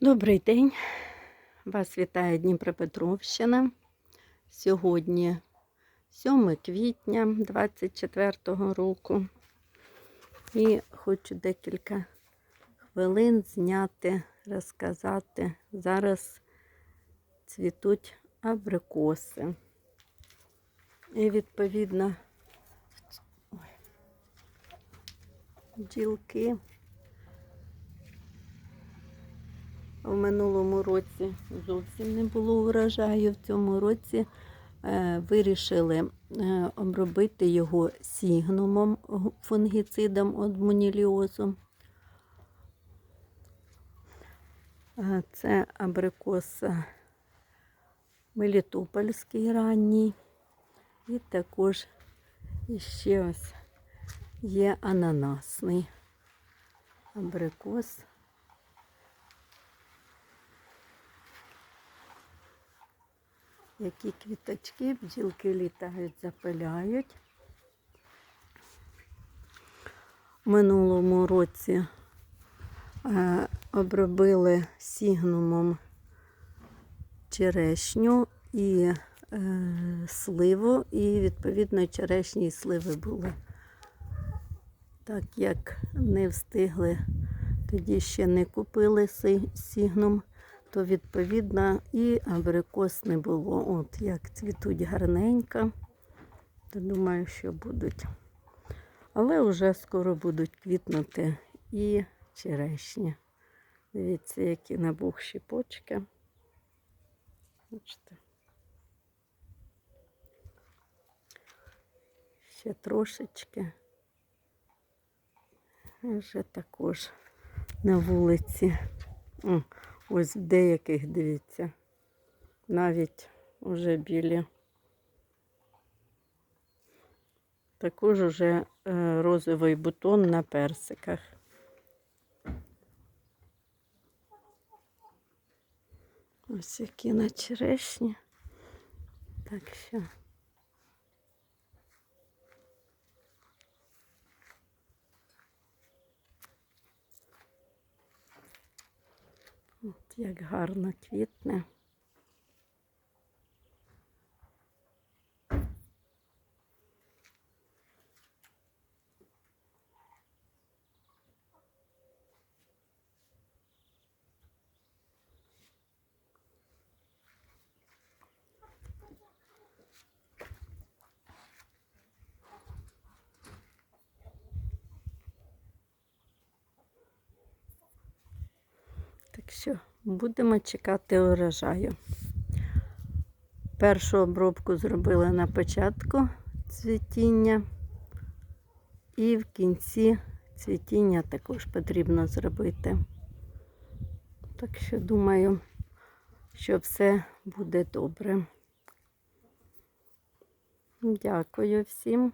Добрий день. Вас вітає Дніпропетровщина. Сьогодні 7 квітня 24 року. І хочу декілька хвилин зняти, розказати. Зараз цвітуть абрикоси. І відповідно бджілки. В минулому році зовсім не було урожаю. В цьому році е, вирішили е, обробити його сігнумом, фунгіцидом від муніліозу. Це абрикос е, Мелітопольський ранній. І також ще ось є ананасний абрикос. Які квіточки, бджілки літають, запиляють. Минулому році е, обробили сігнумом черешню і е, сливу, і відповідно черешні і сливи були. Так як не встигли, тоді ще не купили сігнум, то відповідно і абрикос не було. От як цвітуть гарненько, то думаю, що будуть. Але вже скоро будуть квітнути і черешні. Дивіться, які набухші почки. Бачите. Ще трошечки. Вже також на вулиці. Ось деяких, дивіться, навіть уже білі. Також уже е, розовий бутон на персиках. Ось які на черешні. Так що. От як гарно квітне. Так що будемо чекати урожаю. Першу обробку зробили на початку цвітіння. І в кінці цвітіння також потрібно зробити. Так що думаю, що все буде добре. Дякую всім.